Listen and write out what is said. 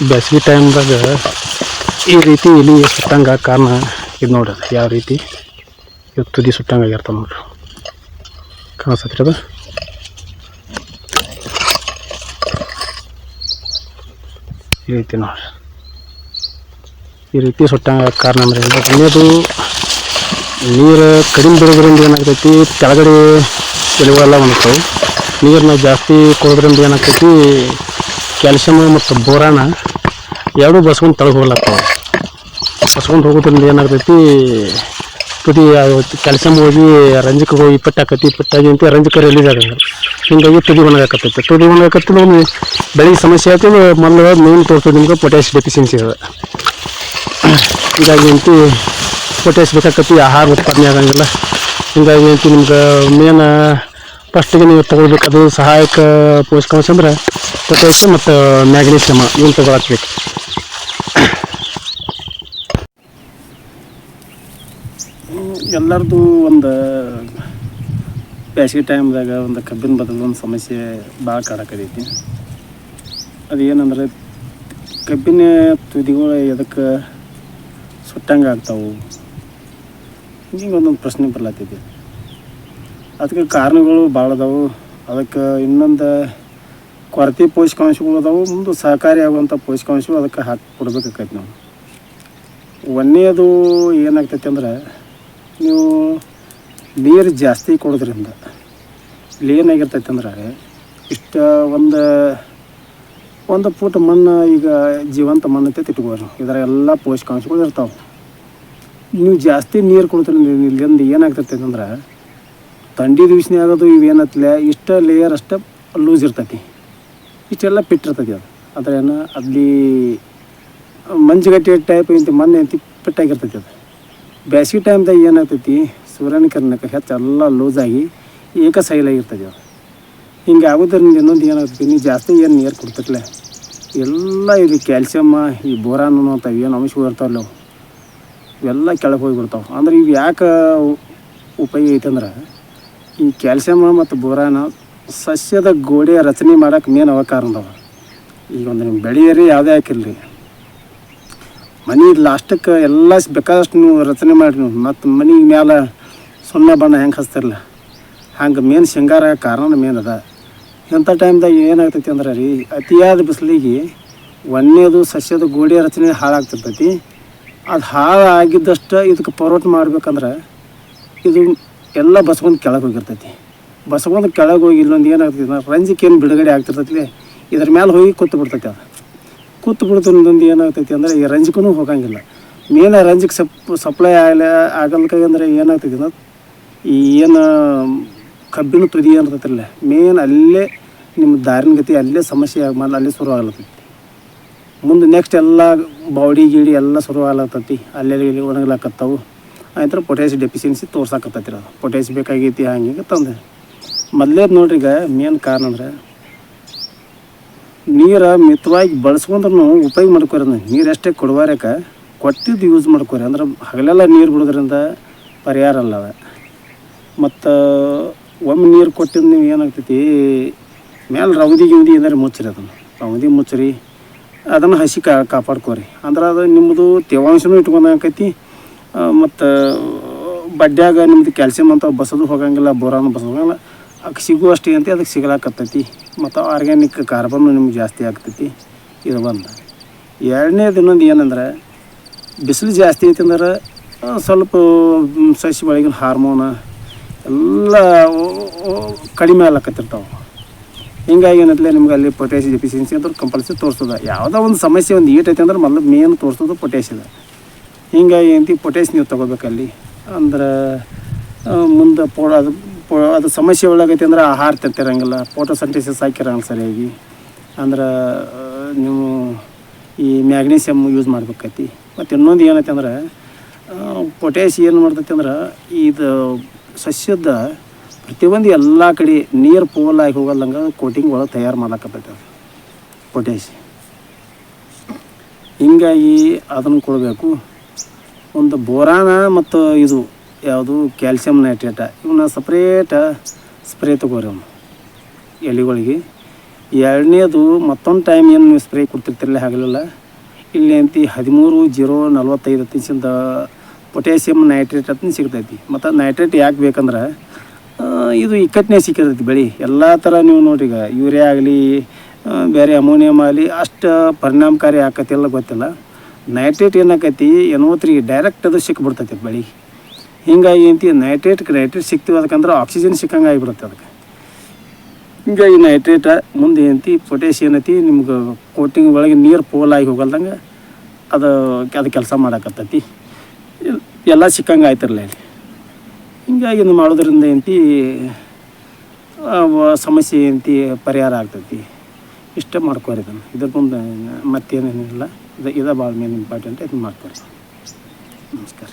ಬೇಸಿಗೆ ಟೈಮ್ದಾಗ ಈ ರೀತಿ ಇಲಿ ಸುಟ್ಟಂಗೆ ಕಾರಣ ಇದು ನೋಡ್ರಿ ಯಾವ ರೀತಿ. ಇದು ತುದಿ ಸುಟ್ಟಂಗೆ ಆಗಿರ್ತಾವೆ ನೋಡ್ರಿ ಕಾಣಿಸ್ತೈತ್ರಿ ಅದು? ಈ ರೀತಿ ನೋಡ್ರಿ ಈ ರೀತಿ ಸುಟ್ಟಂಗೆ ಕಾರಣ ಅಂದ್ರೆ? ನೀರು ಕಡಿಮೆ ಬಿಡೋದ್ರಿಂದ ಏನಾಗ್ತೈತಿ? ಕೆಳಗಡೆ ಎಲೆಗಳೆಲ್ಲ ಒಣಗ್ತಾವೆ. ನೀರನ್ನ ಜಾಸ್ತಿ ಕೊಡೋದ್ರಿಂದ ಏನಾಗ್ತೈತಿ? ಕ್ಯಾಲ್ಸಿಯಮ್ ಮತ್ತು ಬೋರಾನ ಎರಡೂ ಬಸ್ಕೊಂಡು ತಳಗೆ ಹೋಗ್ಲತ್ತಾವ ಬಸ್ಕೊಂಡು ಹೋಗೋದ್ರಿಂದ ಏನಾಗ್ತೈತಿ, ತುದಿ ಕ್ಯಾಲ್ಸಿಯಮ್ ಹೋಗಿ ರಂಜಕ್ಕೆ ಹೋಗಿ ಪಟ್ಟಾಕತಿ ಪಟ್ಟಾಗಿ ಅಂತ ರಂಜಕ ರಿಲೀಸ್ ಆಗಂಗ ಹಿಂಗಾಗಿ ತುದಿ ಒಣಗಾಕತ್ತೈತೆ. ತುದಿ ಒಣಗಾಕತ್ತಿಲ್ಲ ಒಂದು ಬೆಳಿಗ್ಗೆ ಸಮಸ್ಯೆ ಆಯ್ತು ಮೊದಲು ಮೇನ್ ತೋರಿಸೋದು ನಿಮ್ಗೆ ಪೊಟ್ಯಾಶ್ ಡೆಫಿಷಿಯನ್ಸಿ ಇದೆ ಹೀಗಾಗಿ ಅಂತ ಪೊಟ್ಯಾಶ್ ಬೇಕಾಕತಿ, ಆಹಾರ ಉತ್ಪಾದನೆ ಆಗಂಗಿಲ್ಲ. ಹಿಂಗಾಗಿ ಅಂತಿ ನಿಮ್ಗೆ ಮೇನ್ ಫಸ್ಟಿಗೆ ನೀವು ಅದು ಸಹಾಯಕ ಪೋಷಕಾಂಶ ಅಂದ್ರೆ ಪೊಟ್ಯಾಷಿಯಂ ಮತ್ತು ಮ್ಯಾಗ್ನೀಷಿಯಮ್ ಇವನ್ನ ತಗೊಳಕ್ಬೇಕು ಎಲ್ಲರದು ಒಂದು ಬೇಸಿಗೆ ಟೈಮ್ದಾಗ ಒಂದು ಕಬ್ಬಿನ ಬದಲು ಒಂದು ಸಮಸ್ಯೆ ಭಾಳ ಕಾಡಕತೈತಿ ಅದು ಏನಂದ್ರೆ ಕಬ್ಬಿನ ತುದಿಗಳು ಎದಕ್ಕೆ ಸುಟ್ಟಂಗೆ ಆಗ್ತಾವೆ? ಹಿಂಗೆ ಒಂದೊಂದು ಪ್ರಶ್ನೆ ಬರ್ಲತ್ತೈತಿ ಅದಕ್ಕೆ ಕಾರಣಗಳು ಭಾಳ ಅದಾವು. ಅದಕ್ಕೆ ಇನ್ನೊಂದು ಕೊರತೆ ಪೋಷಕಾಂಶಗಳು ಅದಾವು. ಮುಂದೆ ಸಹಕಾರಿ ಆಗುವಂಥ ಪೋಷಕಾಂಶಗಳು ಅದಕ್ಕೆ ಹಾಕಿ ಕೊಡ್ಬೇಕಾಕೈತಿ ನಾವು. ಒಂದನೇದು ಏನಾಗ್ತೈತೆ ಅಂದ್ರೆ ನೀವು ನೀರು ಜಾಸ್ತಿ ಕೊಡೋದ್ರಿಂದ ಇಲ್ಲಿ ಏನಾಗಿರ್ತೈತೆ ಅಂದ್ರೆ ಇಷ್ಟು ಒಂದು ಒಂದು ಫೂಟ್ ಮಣ್ಣು ಈಗ ಜೀವಂತ ಮಣ್ಣು ಅಂತ ಇದರ ಎಲ್ಲ ಪೋಷಕಾಂಶಗಳು ಇರ್ತಾವೆ. ನೀವು ಜಾಸ್ತಿ ನೀರು ಕೊಡ್ತೀರಿ ಇಲ್ಲಿಂದ ಏನಾಗ್ತೈತೆ ಅಂದ್ರೆ ಥಂಡಿ ಆಗೋದು ಇವೇನತ್ಲೆ ಇಷ್ಟ ಲೇಯರ್ ಅಷ್ಟೇ ಲೂಸ್ ಇರ್ತೈತಿ. ಇಷ್ಟೆಲ್ಲ ಪಿಟ್ಟಿರ್ತೈತಿ ಅದು. ಅದ್ರ ಏನು, ಅಲ್ಲಿ ಮಂಜುಗಟ್ಟೆ ಟೈಪ್ ಇಂತ ಮೊನ್ನೆ ಐತಿ ಪಿಟ್ಟಾಗಿರ್ತೈತಿ ಅದು. ಬೇಸಿಗೆ ಟೈಮ್ದಾಗ ಏನಾಗ್ತೈತಿ, ಸೂರ್ಯನ ಹೆಚ್ಚು ಎಲ್ಲ ಲೂಸಾಗಿ ಏಕಶೈಲಾಗಿರ್ತೈತಿ ಅದು. ಹಿಂಗೆ ಆಗೋದ್ರಿಂದ ಇನ್ನೊಂದು ಏನಾಗ್ತೈತಿ ನೀವು ಜಾಸ್ತಿ ಏನು ನೀರು ಕೊಡ್ತಿರ್ಲೆ ಎಲ್ಲ ಇದು ಕ್ಯಾಲ್ಸಿಯಮ್ಮ ಈ ಬೋರಾನ್ ಅಂತ ಏನು ಅಂಶ ಇರ್ತಾವಲ್ಲ ಇವೆಲ್ಲ ಕೆಳಗೆ ಹೋಗಿಬಿಡ್ತಾವೆ. ಅಂದ್ರೆ ಇವು ಯಾಕೆ ಉಪಯೋಗ ಐತಂದ್ರೆ ಈ ಕ್ಯಾಲ್ಸಿಯಮ್ ಮತ್ತು ಬೋರಾನ ಸಸ್ಯದ ಗೋಡೆ ರಚನೆ ಮಾಡೋಕೆ ಮೇನ್ ಅವ ಕಾರಣ ಅದಾವ. ಈಗ ಒಂದು ನಿಮ್ಮ ಬೆಳೆಯರಿ, ಯಾವುದೇ ಹಾಕಿರಲಿ ಮನೆ ಲಾಸ್ಟಕ್ಕೆ ಎಲ್ಲ ಬೇಕಾದಷ್ಟು ನೀವು ರಚನೆ ಮಾಡಿ ನೀವು ಮತ್ತು ಮನೆ ಮ್ಯಾಲ ಸೊನ್ನೆ ಬಣ್ಣ ಹೆಂಗೆ ಹಚ್ತಿರಲ್ಲ ಹಂಗೆ ಮೇನ್ ಶೃಂಗಾರ ಕಾರಣ ಮೇನ್ ಅದ. ಇಂಥ ಟೈಮ್ದಾಗ ಏನಾಗ್ತೈತಿ ಅಂದ್ರೆ ರೀ, ಅತಿಯಾದ ಬಿಸಿಲಿಗೆ ಒಂದೇದು ಸಸ್ಯದ ಗೋಡೆ ರಚನೆ ಹಾಳಾಗ್ತಿರ್ತೈತಿ. ಅದು ಹಾಳಾಗಿದ್ದಷ್ಟು ಇದಕ್ಕೆ ಪರೋಟ ಮಾಡ್ಬೇಕಂದ್ರೆ ಇದು ಎಲ್ಲ ಬಸ್ಕೊಂಡು ಕೆಳಗೆ ಹೋಗಿರ್ತೈತಿ. ಬಸ್ಕೊಂಡು ಕೆಳಗೆ ಹೋಗಿ ಇಲ್ಲೊಂದು ಏನಾಗ್ತೈತಿ ಅಂದ್ರೆ ರಂಜಿಕೆ ಏನು ಬಿಡುಗಡೆ ಆಗ್ತಿರ್ತೈತಿ, ಇದ್ರ ಮೇಲೆ ಹೋಗಿ ಕೂತು ಬಿಡ್ತೈತಿ ಅದು. ಕೂತು ಬಿಡ್ತೊಂದೊಂದು ಏನಾಗ್ತೈತಿ ಅಂದ್ರೆ ಈ ರಂಜಕೂ ಹೋಗಂಗಿಲ್ಲ. ಮೇನ್ ರಂಜಕ್ಕೆ ಸಪ್ ಸಪ್ಲೈ ಆಗಲ ಆಗಲ್ಕಾಗಿ ಅಂದ್ರೆ ಏನಾಗ್ತೈತಿ ಅಂದ್ರೆ ಈ ಏನು ಕಬ್ಬಿನ ತುದಿ ಏನಿರ್ತೈತಿಲ್ಲ, ಮೇನ್ ಅಲ್ಲೇ ನಿಮ್ಮ ದಾರಿನ ಗತಿ ಅಲ್ಲೇ ಸಮಸ್ಯೆ ಆಗ ಅಲ್ಲೇ ಶುರು ಆಗ್ಲತ್ತೈತಿ ಮುಂದೆ ನೆಕ್ಸ್ಟ್ ಎಲ್ಲ ಬಾಡಿ ಗೀಡಿ ಎಲ್ಲ ಶುರು ಆಗ್ಲತ್ತೈತಿ ಅಲ್ಲೆಲ್ಲಿ ಒಣಗ್ಲಾಕತ್ತಾವು. ಆಯ್ತು ಪೊಟ್ಯಾಶ್ ಡೆಫಿಷಿಯನ್ಸಿ ತೋರ್ಸಾಕತ್ತೈತಿ ಅದು. ಪೊಟ್ಯಾಸಿ ಬೇಕಾಗೈತಿ ಹಂಗೆ ತಂದೆ. ಮೊದಲೇದು ನೋಡ್ರಿ ಈಗ ಮೇನ್ ಕಾರಣ ಅಂದ್ರೆ ನೀರು ಮಿತವಾಗಿ ಬಳಸ್ಕೊಂಡ್ರೂ ಉಪಯೋಗ ಮಾಡ್ಕೋರಿ ನೀರು ಅಷ್ಟೇ ಕೊಡುವಾರಕ ಕೊಟ್ಟಿದ್ದು ಯೂಸ್ ಮಾಡ್ಕೋರಿ. ಅಂದ್ರೆ ಹಗಲೆಲ್ಲ ನೀರು ಬಿಡೋದ್ರಿಂದ ಪರಿಹಾರ ಅಲ್ಲ ಅದ. ಮತ್ತು ಒಮ್ಮೆ ನೀರು ಕೊಟ್ಟಿದ್ದು ನೀವು ಏನಾಗ್ತೈತಿ? ಮೇಲೆ ರೌದಿ ಗಿಂದಿ ಏನಾರು ಮುಚ್ಚಿರಿ ಅದನ್ನು. ರೌದಿ ಮುಚ್ಚಿರಿ, ಅದನ್ನು ಹಸಿ ಕಾ ಕಾಪಾಡ್ಕೋರಿ. ಅಂದ್ರೆ ಅದು ನಿಮ್ಮದು ತೇವಾಂಶನೂ ಇಟ್ಕೊಂಡಾಕೈತಿ ಮತ್ತು ಬಡ್ಡ್ಯಾಗ ನಿಮ್ದು ಕ್ಯಾಲ್ಸಿಯಮ್ ಅಂತ ಬಸದು ಹೋಗಂಗಿಲ್ಲ, ಬೋರಾನು ಬಸದು ಹೋಗಂಗಿಲ್ಲ, ಅದಕ್ಕೆ ಸಿಗುವಷ್ಟು ಅಂತ, ಅದಕ್ಕೆ ಸಿಗಲಾಕತ್ತೈತಿ. ಮತ್ತು ಆರ್ಗ್ಯಾನಿಕ್ ಕಾರ್ಬನ್ನು ನಿಮ್ಗೆ ಜಾಸ್ತಿ ಆಗ್ತೈತಿ, ಇದು ಒಂದು ಎರಡನೇದು ಇನ್ನೊಂದು ಏನಂದ್ರೆ, ಬಿಸಿಲು ಜಾಸ್ತಿ ಐತಂದ್ರೆ ಅಂದ್ರೆ ಸ್ವಲ್ಪ ಸಸಿ ಒಳಗಿನ ಹಾರ್ಮೋನ ಎಲ್ಲ ಕಡಿಮೆ ಆಗ್ಲಕತ್ತಿರ್ತಾವೆ. ಹಿಂಗಾಗಿ ಏನಂತಲೇ, ನಿಮ್ಗೆ ಅಲ್ಲಿ ಪೊಟ್ಯಾಸಿಯಂ ಡೆಫಿಷಿಯನ್ಸಿ ಅಂತ ಕಂಪಲ್ಸರಿ ತೋರಿಸೋದು. ಯಾವುದೋ ಒಂದು ಸಮಸ್ಯೆ ಒಂದು ಈಟ್ ಐತೆ ಅಂದ್ರೆ ಮೊದಲು ಮೇನ್ ತೋರಿಸೋದು ಪೊಟ್ಯಾಸಿಯಮ್ ಹಿಂಗಾಗಿ ಏನು ಪೊಟ್ಯಾಶ್ ನೀವು ತೊಗೋಬೇಕಲ್ಲಿ. ಅಂದ್ರೆ ಮುಂದೆ ಪೋ ಅದು ಪೋ ಅದು ಸಮಸ್ಯೆ ಒಳಗೈತಿ ಅಂದ್ರೆ ಆಹಾರ ತಿಂತಿರಂಗಿಲ್ಲ. ಫೋಟೋಸಂಟೆಸಿಸ್ ಹಾಕಿರಂಗಿಲ್ಲ ಸರಿಯಾಗಿ. ಅಂದ್ರೆ ನೀವು ಈ ಮ್ಯಾಗ್ನೀಸಿಯಮ್ ಯೂಸ್ ಮಾಡ್ಬೇಕೈತಿ. ಮತ್ತು ಇನ್ನೊಂದು ಏನೈತೆ ಅಂದ್ರೆ ಪೊಟ್ಯಾಶ್ ಏನು ಮಾಡ್ತೈತಿ ಅಂದ್ರೆ, ಇದು ಸಸ್ಯದ ಪ್ರತಿಯೊಂದು ಎಲ್ಲ ಕಡೆ ನೀರು ಆಗಿ ಹೋಗಲ್ಲಂಗೆ ಕೋಟಿಂಗ್ ಒಳಗೆ ತಯಾರು ಮಾಡಕ್ಕೈತೆ ಅದು ಪೊಟ್ಯಾಶ್ ಹಿಂಗಾಗಿ ಅದನ್ನು ಕೊಡಬೇಕು. ಒಂದು ಬೋರಾನ ಮತ್ತು ಇದು ಯಾವುದು ಕ್ಯಾಲ್ಸಿಯಂ ನೈಟ್ರೇಟ. ಇವನ್ನ ಸಪ್ರೇಟ ಸ್ಪ್ರೇ ತಗೋರಿ ಅವನು. ಎಲೆಗಳಿಗೆ. ಎರಡನೇದು ಮತ್ತೊಂದು ಟೈಮ್ ಏನು ನೀವು ಸ್ಪ್ರೇ ಕೊಡ್ತಿರ್ತಿರಲಿಲ್ಲ ಆಗಲಿಲ್ಲ ಇಲ್ಲಿ ಅಂತಿ ಹದಿಮೂರು, ಜೀರೋ, ನಲ್ವತ್ತೈದು ಹತ್ತಿಸಿಂದ ಪೊಟ್ಯಾಸಿಯಮ್ ನೈಟ್ರೇಟ್ ಅಂತ ಸಿಗ್ತೈತಿ. ಮತ್ತು ನೈಟ್ರೇಟ್ ಯಾಕೆ ಬೇಕಂದ್ರೆ ಇದು ಇಕ್ಕಟ್ಟನೇ ಸಿಕ್ಕಿರ್ತೈತಿ ಬೆಳೆ. ಎಲ್ಲ ಥರ ನೀವು ನೋಡ್ರಿ ಈಗ ಯೂರಿಯಾ ಆಗಲಿ ಬೇರೆ ಅಮೋನಿಯಮ್ ಆಗಲಿ ಅಷ್ಟು ಪರಿಣಾಮಕಾರಿ ಆಕತಿಲ್ಲ ಗೊತ್ತಿಲ್ಲ. ನೈಟ್ರೇಟ್ ಏನಾಕೈತಿ? ಏನೋತ್ರಿಗೆ ಡೈರೆಕ್ಟ್ ಅದು ಸಿಕ್ಬಿಡ್ತೈತಿ ಬೆಳೆ. ಹಿಂಗಾಗಿ ಏನಂತಿ ನೈಟ್ರೇಟ್ ನೈಟ್ರೇಟ್ ಸಿಕ್ತೀವಿ ಅದಕ್ಕಂದ್ರೆ ಆಕ್ಸಿಜನ್ ಸಿಕ್ಕಂಗೆ ಆಗಿಬಿಡುತ್ತೆ ಅದಕ್ಕೆ. ಹಿಂಗಾಗಿ ನೈಟ್ರೇಟ ಮುಂದೆ ಏನಂತಿ ಪೊಟ್ಯಾಶ್ ಏನೈತಿ ನಿಮ್ಗೆ ಕೋಟಿಂಗ್ ಒಳಗೆ ನೀರು ಪೋಲಾಗಿ ಹೋಗಲ್ದಂಗೆ ಅದು ಅದು ಕೆಲಸ ಮಾಡಕತ್ತೈತಿ. ಎಲ್- ಎಲ್ಲ ಸಿಕ್ಕಂಗೆ ಆಯ್ತಿರಲಿಲ್ಲ ಹಿಂಗಾಗಿ ಇದು ಮಾಡೋದ್ರಿಂದ ಏನಂತಿ ಸಮಸ್ಯೆ ಏನಂತಿ ಪರಿಹಾರ ಆಗ್ತೈತಿ. ಇಷ್ಟ ಮಾಡ್ಕೋರಿ ಇದನ್ನು. ಇದ್ರ ಮುಂದೆ ಮತ್ತೇನೇನಿಲ್ಲ. ಇದು ಇದು ಭಾಳ ಮೇನ್ ಇಂಪಾರ್ಟೆಂಟ್ ಇದನ್ನು ಮಾಡ್ಕೋರಿ. ನಮಸ್ಕಾರ.